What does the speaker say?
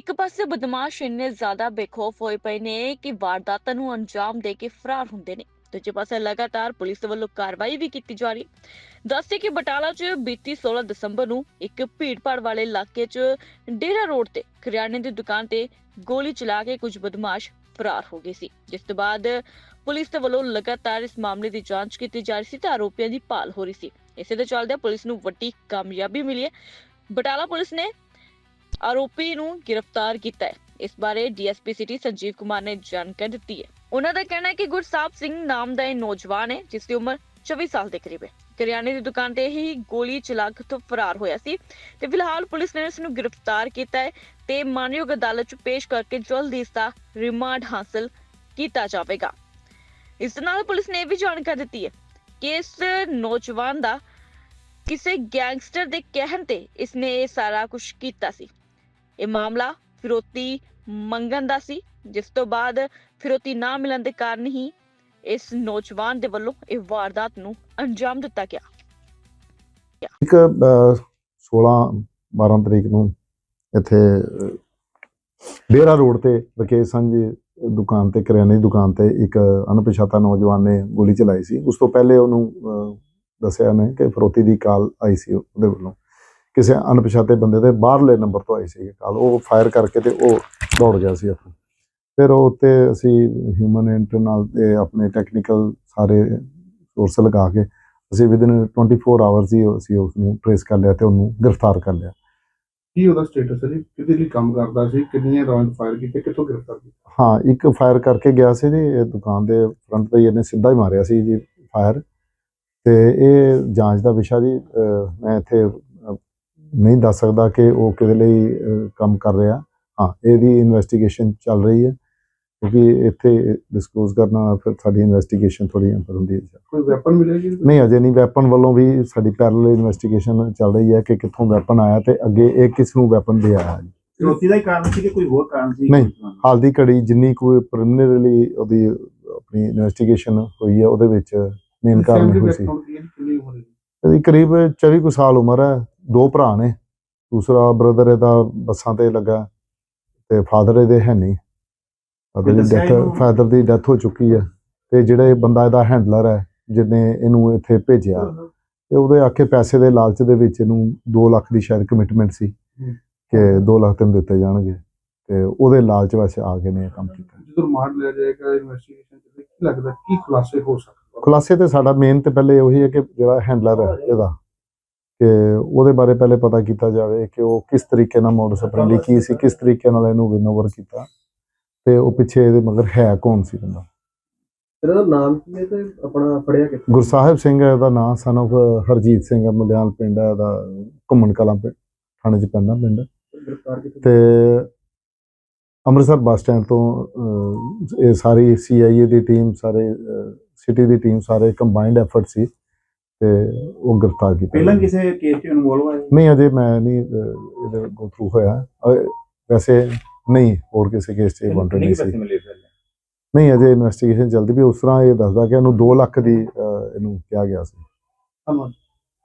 ਇੱਕ ਪਾਸੇ ਬਦਮਾਸ਼ ਇੰਨੇ ਜ਼ਿਆਦਾ ਬੇਖੌਫ ਹੋਏ ਪਏ ਨੇ ਕਿ ਵਾਰਦਾਤਾਂ ਨੂੰ ਅੰਜਾਮ ਦੇ ਕੇ ਫਰਾਰ ਹੁੰਦੇ ਨੇ। ਦੂਜੇ ਪਾਸੇ ਲਗਾਤਾਰ ਪੁਲਿਸ ਵੱਲੋਂ ਕਾਰਵਾਈ ਵੀ ਕੀਤੀ ਜਾ ਰਹੀ। ਦੱਸਦੇ ਕਿ ਬਟਾਲਾ 'ਚ ਬੀਤੀ 16 ਦਸੰਬਰ ਨੂੰ ਇੱਕ ਭੀੜਭਾੜ ਵਾਲੇ ਇਲਾਕੇ 'ਚ ਡੇਰਾ ਰੋਡ ਤੇ ਕਰਿਆਨੇ ਦੀ ਦੁਕਾਨ ਤੇ ਗੋਲੀ ਚਲਾ ਕੇ ਕੁਝ ਬਦਮਾਸ਼ ਫਰਾਰ ਹੋ ਗਏ ਸੀ। ਜਿਸ ਤੋਂ ਬਾਅਦ ਪੁਲਿਸ ਵੱਲੋਂ ਲਗਾਤਾਰ ਇਸ ਮਾਮਲੇ ਦੀ ਜਾਂਚ ਕੀਤੀ ਜਾ ਰਹੀ ਸੀ ਤੇ ਆਰੋਪੀਆਂ ਦੀ ਭਾਲ ਹੋ ਰਹੀ ਸੀ। ਇਸੇ ਦੇ ਚੱਲਦੇ ਪੁਲਿਸ ਨੂੰ ਵੱਡੀ ਕਾਮਯਾਬੀ ਮਿਲੀ ਹੈ। ਬਟਾਲਾ ਪੁਲਿਸ ਨੇ ਆਰੋਪੀ ਨੂੰ ਗ੍ਰਿਫਤਾਰ ਕੀਤਾ ਹੈ। ਇਸ ਬਾਰੇ ਡੀਐਸਪੀ ਸਿਟੀ ਸੰਜੀਵ ਕੁਮਾਰ ਨੇ ਜਾਣਕਾਰੀ ਦਿੱਤੀ ਹੈ। ਉਹਨਾਂ ਦਾ ਕਹਿਣਾ ਹੈ ਕਿ ਗੁਰਸਾਹਿਬ ਸਿੰਘ ਨਾਮ ਦਾ ਇਹ ਨੌਜਵਾਨ ਹੈ, ਜਿਸ ਦੀ ਉਮਰ 24 ਸਾਲ ਦੇ ਕਰੀਬ ਹੈ। ਕਰਿਆਨੇ ਦੀ ਦੁਕਾਨ ਤੇ ਹੀ ਗੋਲੀ ਚਲਾ ਕੇ ਤੋਂ ਫਰਾਰ ਹੋਇਆ ਸੀ ਤੇ ਫਿਲਹਾਲ ਪੁਲਿਸ ਨੇ ਇਸ ਨੂੰ ਗ੍ਰਿਫਤਾਰ ਕੀਤਾ ਹੈ ਤੇ ਮਾਨਯੋਗ ਅਦਾਲਤ 'ਚ ਪੇਸ਼ ਕਰਕੇ ਜਲਦ ਇਸ ਦਾ ਰਿਮਾਂਡ ਹਾਸਲ ਕੀਤਾ ਜਾਵੇਗਾ। ਇਸ ਨਾਲ ਪੁਲਿਸ ਨੇ ਇਹ ਵੀ ਜਾਣਕਾਰੀ ਦਿੱਤੀ ਹੈ ਕਿ ਇਸ ਨੌਜਵਾਨ ਦਾ ਕਿਸੇ ਗੈਂਗਸਟਰ ਦੇ ਕਹਿਣ ਤੇ ਇਸਨੇ ਇਹ ਸਾਰਾ ਕੁਝ ਕੀਤਾ ਸੀ। ਇਹ ਮਾਮਲਾ ਫਿਰੋਤੀ ਮੰਗਣ ਦਾ ਸੀ, ਜਿਸ ਤੋਂ ਬਾਅਦ ਫਿਰੋਤੀ ਨਾ ਮਿਲਣ ਦੇ ਕਾਰਨ ਹੀ ਇਸ ਨੌਜਵਾਨ ਦੇ ਵੱਲੋਂ ਇਹ ਵਾਰਦਾਤ ਨੂੰ ਅੰਜਾਮ ਦਿੱਤਾ ਗਿਆ। ਇੱਕ 16 12 ਤਰੀਕ ਨੂੰ ਇੱਥੇ ਡੇਰਾ ਰੋਡ ਤੇ ਰਕੇਸ਼ ਸਾਂਝੀ ਦੁਕਾਨ ਤੇ, ਕਰਿਆਨੇ ਦੀ ਦੁਕਾਨ ਤੇ ਇੱਕ ਅਣਪਛਾਤਾ ਨੌਜਵਾਨ ਨੇ ਗੋਲੀ ਚਲਾਈ ਸੀ। ਉਸ ਤੋਂ ਪਹਿਲੇ ਉਹਨੂੰ ਦੱਸਿਆ ਨੇ ਕਿ ਫਰੋਤੀ ਦੀ ਕਾਲ ਆਈ ਸੀ ਉਹਦੇ ਵੱਲੋਂ। ਕਿਸੇ ਅਣਪਛਾਤੇ ਬੰਦੇ ਦੇ ਬਾਹਰਲੇ ਨੰਬਰ ਤੋਂ ਆਈ ਸੀ ਕਾਲ ਉਹ ਫਾਇਰ ਕਰਕੇ ਤੇ ਉਹ ਦੌੜ ਗਿਆ ਸੀ ਉੱਥੋਂ। ਫਿਰ ਉਹ ਉੱਤੇ ਅਸੀਂ ਹਿਊਮਨ ਇੰਟਰ ਨਾਲ ਤੇ ਆਪਣੇ ਟੈਕਨੀਕਲ ਸਾਰੇ ਸੋਰਸ ਲਗਾ ਕੇ ਅਸੀਂ ਵਿਦਿਨ 24 ਆਵਰਸ ਹੀ ਅਸੀਂ ਉਸ ਨੂੰ ਟ੍ਰੇਸ ਕਰ ਲਿਆ ਤੇ ਉਹਨੂੰ ਗ੍ਰਿਫਤਾਰ ਕਰ ਲਿਆ। ਕੀ ਉਹਦਾ ਸਟੇਟਸ ਹੈ ਜੀ? ਕਿਹਦੇ ਲਈ ਕੰਮ ਕਰਦਾ ਸੀ? ਕਿੰਨੀਆਂ ਰਾਉਂਡ ਫਾਇਰ ਕੀਤੇ? ਕਿੱਥੋਂ ਗ੍ਰਿਫਤਾਰ ਕੀਤਾ? ਹਾਂ ਇੱਕ ਫਾਇਰ ਕਰਕੇ ਗਿਆ ਸੀ ਜੀ ਇਹ ਦੁਕਾਨ ਦੇ ਫਰੰਟ ਤੇ ਇਹਨੇ ਸਿੱਧਾ ਹੀ ਮਾਰਿਆ ਸੀ ਜੀ ਫਾਇਰ ਤੇ ਇਹ ਜਾਂਚ ਦਾ ਵਿਸ਼ਾ ਜੀ ਮੈਂ ਇੱਥੇ ਨਹੀਂ ਦੱਸ ਸਕਦਾ ਕਿ ਉਹ ਕਿਹਦੇ ਲਈ ਕੰਮ ਕਰ ਰਿਹਾ। ਹਾਂ ਇਹਦੀ ਇਨਵੈਸਟੀਗੇਸ਼ਨ ਚੱਲ ਰਹੀ ਹੈ ਕਿਉਂਕਿ ਇੱਥੇ ਡਿਸਕਲੋਜ਼ ਕਰਨਾ ਫਿਰ ਸਾਡੀ ਇਨਵੈਸਟੀਗੇਸ਼ਨ ਥੋੜੀ ਅੰਦਰ ਹੁੰਦੀ ਹੈ। ਕੋਈ ਵੈਪਨ ਮਿਲਿਆ ਜੀ? ਨਹੀਂ ਅਜੇ ਨਹੀਂ ਵੈਪਨ ਵੱਲੋਂ ਵੀ ਸਾਡੀ ਪੈਰਲਲ ਇਨਵੈਸਟੀਗੇਸ਼ਨ ਚੱਲ ਰਹੀ ਹੈ ਕਿ ਕਿੱਥੋਂ ਵੈਪਨ ਆਇਆ ਤੇ ਅੱਗੇ ਇਹ ਕਿਸ ਨੂੰ ਵੈਪਨ ਦੇ ਆਇਆ ਜੀ ਚੁਣੌਤੀ ਦਾ ਹੀ ਕਾਰਨ ਸੀ ਕਿ ਕੋਈ ਹੋਰ ਕਾਰਨ ਸੀ? ਨਹੀਂ। ਹਾਲ ਦੀ ਘੜੀ ਜਿੰਨੀ ਕੋਈ ਪ੍ਰੀਲਿਮਿਨਰੀ ਉਹਦੀ ਆਪਣੀ ਇਨਵੈਸਟੀਗੇਸ਼ਨ ਹੋਈ ਹੈ ਉਹਦੇ ਵਿੱਚ ਮੇਨ ਕਾਰਨ ਹੋਈ ਸੀ? ਇਹਦੀ ਕਰੀਬ 24 ਕੁ ਸਾਲ ਉਮਰ ਹੈ। ਦੋ ਭਰਾ ਨੇ। ਦੂਸਰਾ ਬ੍ਰਦਰ ਇਹਦਾ ਬੱਸਾਂ ਤੇ ਲੱਗਾ ਤੇ ਫਾਦਰ ਇਹਦੇ ਹੈ ਨਹੀਂ। ਫਾਦਰ ਦੀ ਡੈਥ? ਫਾਦਰ ਦੀ ਡੈਥ ਹੋ ਚੁੱਕੀ ਹੈ ਤੇ ਜਿਹੜਾ ਇਹ ਬੰਦਾ ਇਹਦਾ ਹੈਂਡਲਰ ਹੈ ਜਿਹਨੇ ਇਹਨੂੰ ਇੱਥੇ ਭੇਜਿਆ ਤੇ ਉਹਦੇ ਆਖੇ ਪੈਸੇ ਦੇ ਲਾਲਚ ਦੇ ਵਿੱਚ ਇਹਨੂੰ 2 ਲੱਖ ਦੀ ਸ਼ਾਇਦ ਕਮਿਟਮੈਂਟ ਸੀ। ਕਿ 2 ਲੱਖ ਤੈਨੂੰ ਦਿੱਤੇ ਜਾਣਗੇ। ਤੇ ਉਹਦੇ ਲਾਲਚ ਵਿੱਚ ਆ ਕੇ ਨੇ ਇਹ ਕੰਮ ਕੀਤਾ। ਜਦੋਂ ਰਿਮਾਂਡ ਲਿਆ ਜਾਏਗਾ ਇਨਵੈਸਟੀਗੇਸ਼ਨ ਚ ਕੀ ਲੱਗਦਾ ਕੀ ਖੁਲਾਸੇ ਹੋ ਸਕਦੇ? ਖੁਲਾਸੇ ਤੇ ਸਾਡਾ ਮੇਨ ਤੇ ਪਹਿਲੇ ਉਹੀ ਹੈ ਕਿ ਜਿਹੜਾ ਹੈਂਡਲਰ ਹੈ। ਇਹਦਾ ਕਿ ਉਹਦੇ ਬਾਰੇ ਪਹਿਲੇ ਪਤਾ ਕੀਤਾ ਜਾਵੇ ਕਿ ਉਹ ਕਿਸ ਤਰੀਕੇ ਨਾਲ ਮੋਡਸ ਆਪਰੈਂਡੀ ਕੀ ਸੀ ਕਿਸ ਤਰੀਕੇ ਨਾਲ ਇਹਨੂੰ ਵਿਨ ਓਵਰ ਕੀਤਾ ਤੇ ਉਹ ਪਿੱਛੇ ਇਹਦੇ ਮਗਰ ਹੈ ਕੌਣ ਸੀ ਬੰਦਾ? ਇਹਦਾ ਦਾ ਨਾਮ ਕੀ ਹੈ ਤੇ ਆਪਣਾ ਫੜਿਆ ਕਿੱਥੇ? ਗੁਰਸਾਹਿਬ ਸਿੰਘ ਹੈ ਇਹਦਾ ਨਾਮ ਸਨ of ਹਰਜੀਤ ਸਿੰਘ ਹੈ ਮੁਲਿਆਲ ਪਿੰਡ ਹੈ ਇਹਦਾ ਘੁੰਮਣ ਕਲਾਂ ਪਿੰਡ ਥਾਣੇ ਚ ਪੈਂਦਾ ਪਿੰਡ। ਤੇ ਅੰਮ੍ਰਿਤਸਰ ਬੱਸ ਸਟੈਂਡ ਤੋਂ ਇਹ ਸਾਰੀ ਸੀਆਈਏ ਦੀ ਟੀਮ ਸਾਰੇ ਸਿਟੀ ਦੀ ਟੀਮ ਸਾਰੇ ਕੰਬਾਈਨਡ ਐਫਰਟ ਸੀ। ਤੇ ਉਹ ਗ੍ਰਿਫਤਾਰ ਕੀਤਾ ਪਹਿਲਾਂ। ਕਿਸੇ ਕੇਸ 'ਚ ਇਨਵੋਲਵ ਹੋਇਆ ਨਹੀਂ ਅਜੇ ਮੈਂ ਨਹੀਂ ਇਹਦੇ ਗੋ ਥਰੂ ਹੋਇਆ। ਵੈਸੇ ਨਹੀਂ ਹੋਰ ਕਿਸੇ ਕੇਸ 'ਚ ਵਾਂਟਡ ਨਹੀਂ ਸੀ। ਨਹੀਂ ਅਜੇ ਇਨਵੈਸਟੀਗੇਸ਼ਨ ਚੱਲਦੀ ਵੀ ਉਸ ਤਰ੍ਹਾਂ ਇਹ ਦੱਸਦਾ ਕਿ ਇਹਨੂੰ 2 ਲੱਖ ਦੀ ਇਹਨੂੰ ਕਿਹਾ ਗਿਆ ਸੀ। ਧੰਨਵਾਦ